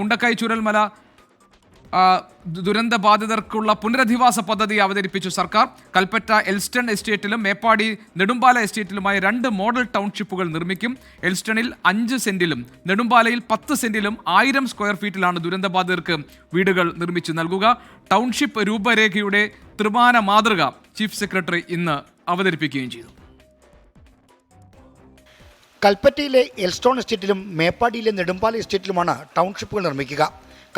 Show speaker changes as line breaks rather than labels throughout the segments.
മുണ്ടക്കായി ചുരൽമല ദുരന്ത ബാധിതർക്കുള്ള പുനരധിവാസ പദ്ധതി അവതരിപ്പിച്ചു സർക്കാർ. കൽപ്പറ്റ എൽസ്റ്റൺ എസ്റ്റേറ്റിലും മേപ്പാടി നെടുമ്പാല എസ്റ്റേറ്റിലുമായി രണ്ട് മോഡൽ ടൗൺഷിപ്പുകൾ നിർമ്മിക്കും. എൽസ്റ്റണിൽ അഞ്ച് സെന്റിലും നെടുമ്പാലയിൽ പത്ത് സെന്റിലും ആയിരം സ്ക്വയർ ഫീറ്റിലാണ് ദുരന്ത ബാധിതർക്ക് വീടുകൾ നിർമ്മിച്ചു നൽകുക. ടൗൺഷിപ്പ് രൂപരേഖയുടെ ത്രിമാന മാതൃക ചീഫ് സെക്രട്ടറി ഇന്ന് അവതരിപ്പിക്കുകയും ചെയ്തു.
കൽപ്പറ്റയിലെ എൽസ്റ്റോൺ എസ്റ്റേറ്റിലും മേപ്പാടിയിലെ നെടുമ്പാല എസ്റ്റേറ്റിലുമാണ് ടൗൺഷിപ്പുകൾ നിർമ്മിക്കുക.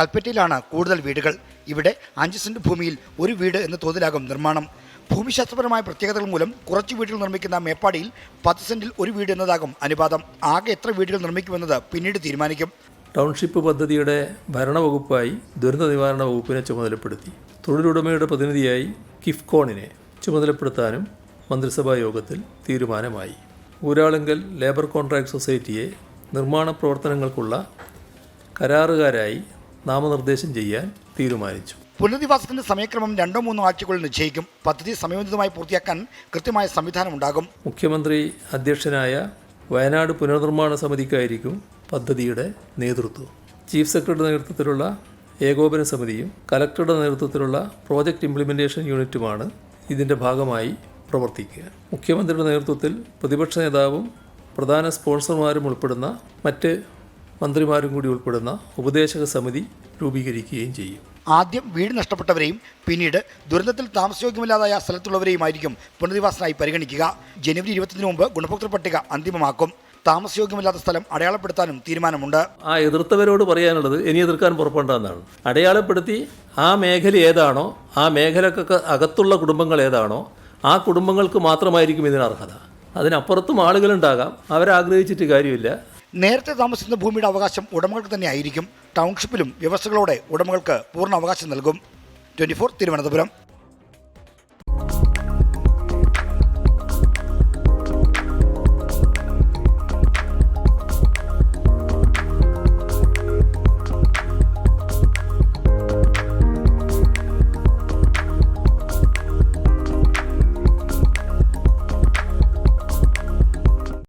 കൽപ്പറ്റയിലാണ് കൂടുതൽ വീടുകൾ. ഇവിടെ അഞ്ച് സെന്റ് ഭൂമിയിൽ ഒരു വീട് എന്ന തോതിലാകും നിർമ്മാണം. ഭൂമിശാസ്ത്രപരമായ പ്രത്യേകതകൾ മൂലം കുറച്ച് വീടുകൾ നിർമ്മിക്കുന്ന മേപ്പാടിയിൽ പത്ത് സെന്റിൽ ഒരു വീട് എന്നതാകും അനുപാതം. ആകെ എത്ര വീടുകൾ നിർമ്മിക്കുമെന്നത് പിന്നീട് തീരുമാനിക്കും.
ടൗൺഷിപ്പ് പദ്ധതിയുടെ ഭരണവകുപ്പായി ദുരന്ത നിവാരണ വകുപ്പിനെ ചുമതലപ്പെടുത്തി. തൊഴിലുടമയുടെ പ്രതിനിധിയായി കിഫ്കോണിനെ ചുമതലപ്പെടുത്താനും മന്ത്രിസഭാ യോഗത്തിൽ തീരുമാനമായി. ഊരാളുങ്കൽ ലേബർ കോൺട്രാക്ട് സൊസൈറ്റിയെ നിർമ്മാണ പ്രവർത്തനങ്ങൾക്കുള്ള കരാറുകാരായി നാമനിർദ്ദേശം ചെയ്യാൻ തീരുമാനിച്ചു.
പുനരധിവാസത്തിന്റെ സമയക്രമം രണ്ടോ മൂന്നോ ആഴ്ചകളിൽ നിശ്ചയിക്കും. പദ്ധതി സമയബന്ധിതമായി പൂർത്തിയാക്കാൻ കൃത്യമായ സംവിധാനം ഉണ്ടാകും
മുഖ്യമന്ത്രി അധ്യക്ഷനായ വയനാട് പുനർനിർമ്മാണ സമിതിക്കായിരിക്കും പദ്ധതിയുടെ നേതൃത്വം. ചീഫ് സെക്രട്ടറി നേതൃത്വത്തിലുള്ള ഏകോപന സമിതിയും കലക്ടറുടെ നേതൃത്വത്തിലുള്ള പ്രോജക്റ്റ് ഇംപ്ലിമെന്റേഷൻ യൂണിറ്റുമാണ് ഇതിന്റെ ഭാഗമായി പ്രവർത്തിക്കുക. മുഖ്യമന്ത്രിയുടെ നേതൃത്വത്തിൽ പ്രതിപക്ഷ നേതാവും പ്രധാന സ്പോൺസർമാരും ഉൾപ്പെടുന്ന മറ്റ് മന്ത്രിമാരും കൂടി ഉൾപ്പെടുന്ന ഉപദേശക സമിതി രൂപീകരിക്കുകയും ചെയ്യും.
ആദ്യം വീട് നഷ്ടപ്പെട്ടവരെയും പിന്നീട് ദുരന്തത്തിൽ താമസയോഗ്യമില്ലാതായ സ്ഥലത്തുള്ളവരെയുമായിരിക്കും പുനരധിവാസനായി പരിഗണിക്കുക. ജനുവരി ഇരുപത്തിനു മുമ്പ് ഗുണഭോക്തൃ പട്ടിക അന്തിമമാക്കും. താമസയോഗ്യമില്ലാത്ത സ്ഥലം അടയാളപ്പെടുത്താനും തീരുമാനമുണ്ട്.
ആ എതിർത്തവരോട് പറയാനുള്ളത് ഇനി എതിർക്കാൻ പുറപ്പെടേണ്ടതെന്നാണ്. അടയാളപ്പെടുത്തി ആ മേഖല ഏതാണോ ആ മേഖലക്കൊക്കെ അകത്തുള്ള കുടുംബങ്ങൾ ഏതാണോ ആ കുടുംബങ്ങൾക്ക് മാത്രമായിരിക്കും ഇതിന് അർഹത. അതിനപ്പുറത്തും ആളുകളുണ്ടാകാം. അവരാഗ്രഹിച്ചിട്ട് കാര്യമില്ല.
നേരത്തെ താമസിക്കുന്ന ഭൂമിയുടെ അവകാശം ഉടമകൾക്ക് തന്നെ ആയിരിക്കും. ടൗൺഷിപ്പിലും വ്യവസ്ഥകളോടെ ഉടമകൾക്ക് പൂർണ അവകാശം നൽകും. ട്വന്റി തിരുവനന്തപുരം.